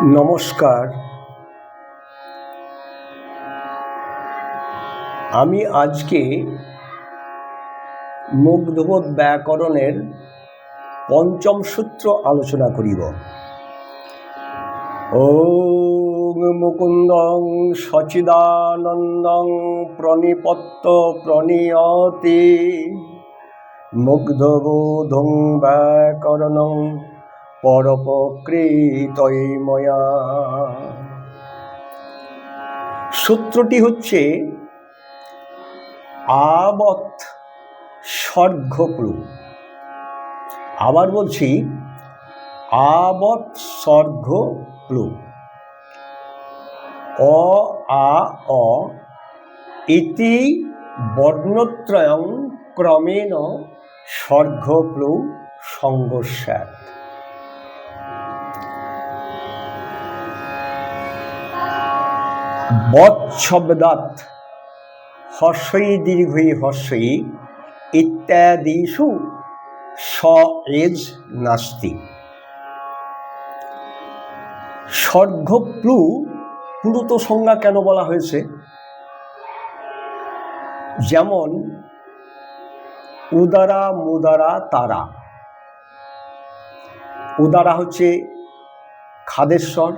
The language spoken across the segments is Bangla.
নমস্কার। আমি আজকে মুগ্ধবোধ ব্যাকরণের পঞ্চম সূত্র আলোচনা করিব। ও মুকুন্দং সচিদানন্দং প্রণিপত্ত প্রণীয়তে। মুগ্ধবোধং ব্যাকরণং পরপকৃতই সূত্রটি হচ্ছে আবৎ স্বর্গপ্লু আবার বলছি আবৎ স্বর্গপ্লু অ, আ, অ ইতি বর্ণত্রয়ং ক্রমেণ স্বর্গপ্লু বৎশব্দাত হর্ষই দীর্ঘই হর্ষই ইত্যাদিষু স এজ নাস্তি। স্বর্গপ্লু প্লুত সংজ্ঞা কেন বলা হয়েছে? যেমন, উদারা মুদারা তারা। উদারা হচ্ছে খাদেশ্বর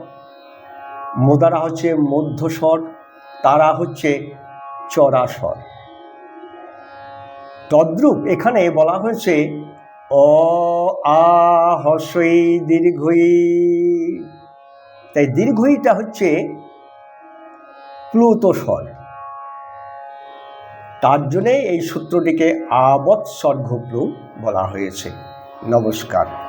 মোদারা হচ্ছে মধ্যস্বর, তারা হচ্ছে চরাস্বর। তদ্রূপ এখানে বলা হয়েছে, অ, আ হর্ষই দীর্ঘই তাই দীর্ঘইটা হচ্ছে প্লুত স্বর তার জন্যে এই সূত্রটিকে আবৎ স্বর্গপ্লু বলা হয়েছে। নমস্কার।